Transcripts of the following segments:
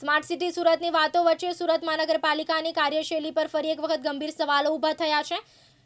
Smart city સુરતની વાતો વચ્ચે સુરત મહાનગરપાલિકાની કાર્યશૈલી પર ફરી એક વખત ગંભીર સવાલો ઊભા થયા છે.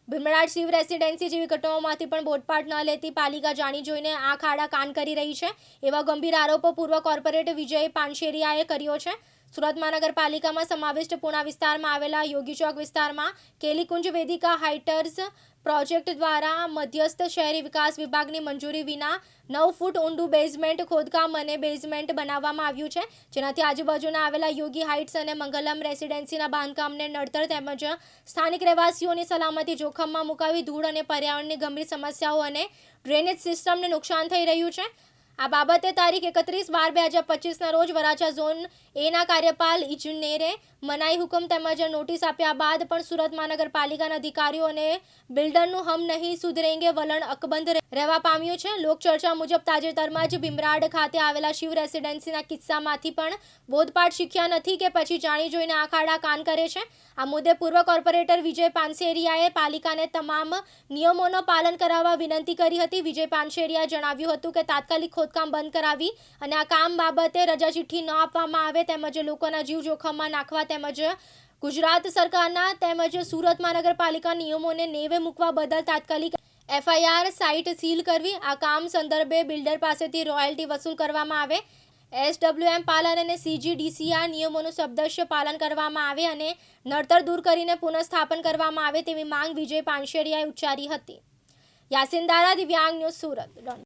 ભીમરાડ શિવ રેસિડેન્સી જેવી ઘટનાઓમાંથી પણ બોટપાટ ન લેતી પાલિકા જાણી જોઈને આંખ આડા કાન કરી રહી છે. એવા ગંભીર આરોપો પૂર્વ કોર્પોરેટર વિજય પાનશેરિયાએ કર્યો છે. સુરત મહાનગરપાલિકામાં સમાવિષ્ટ પુણા વિસ્તારમાં આવેલા યોગી ચોક વિસ્તારમાં કેલીકુંજ વેદિકા હાઇટર્સ પ્રોજેક્ટ દ્વારા મધ્યસ્થ શહેરી વિકાસ વિભાગની મંજૂરી વિના નવ ફૂટ ઊંડું બેઝમેન્ટ ખોદકામ અને બેઝમેન્ટ બનાવવામાં આવ્યું છે. જેનાથી આજુબાજુના આવેલા યોગી હાઇટ્સ અને મંગલમ રેસિડેન્સીના બાંધકામને નડતર તેમજ સ્થાનિક રહેવાસીઓની સલામતી જોખમમાં મુકાવી ધૂળ અને પર્યાવરણની ગંભીર સમસ્યાઓ અને ડ્રેનેજ સિસ્ટમને નુકસાન થઈ રહ્યું છે. આ બાબતે તારીખ એકત્રીસ બાર બે હજાર પચીસના રોજ વરાછા ઝોન એના કાર્યપાલ ઇજનેરે મનાઈ હુકમ તેમજ નોટિસ આપ્યા બાદ પણ સુરત મહાનગરપાલિકાના અધિકારીઓ અને બિલ્ડરનું હમ નહીં સુધરેંગે વલણ અકબંધ રહેવા પામ્યું છે. લોકચર્ચા મુજબ તાજેતરમાં જ ભીમરાડ ખાતે આવેલા શિવ રેસિડેન્સીના કિસ્સામાંથી પણ બોધપાઠ શીખ્યા નથી કે પછી જાણી જોઈને આખાડા કાન કરે છે. આ મુદ્દે પૂર્વ કોર્પોરેટર વિજય પાનસેરિયાએ પાલિકાને તમામ નિયમોનું પાલન કરાવવા વિનંતી કરી હતી. વિજય પાનસેરિયાએ જણાવ્યું હતું કે તાત્કાલિક ખોદકામ બંધ કરાવી અને આ કામ બાબતે રજા ચિઠ્ઠી ન આપવામાં આવે તેમજ લોકોના જીવ જોખમમાં નાખવા તેમજ ગુજરાત સરકારના તેમજ સુરત મહાનગરપાલિકા નિયમોને નેવે મૂકવા બદલ તાત્કાલિક એફઆઈઆર સાઇટ સીલ કરવી. આ કામ સંદર્ભે બિલ્ડર પાસેથી રોયલ્ટી વસૂલ કરવામાં આવે. એસડબ્લ્યુએમ પાલન અને સીજીડીસીઆર નિયમોનું શબ્દશ પાલન કરવામાં આવે અને નડતર દૂર કરીને પુનઃસ્થાપન કરવામાં આવે તેવી માંગ વિજય પાનશેરિયાએ ઉચ્ચારી હતી. યાસિન દારા, દિવ્યાંગ ન્યૂઝ સુરત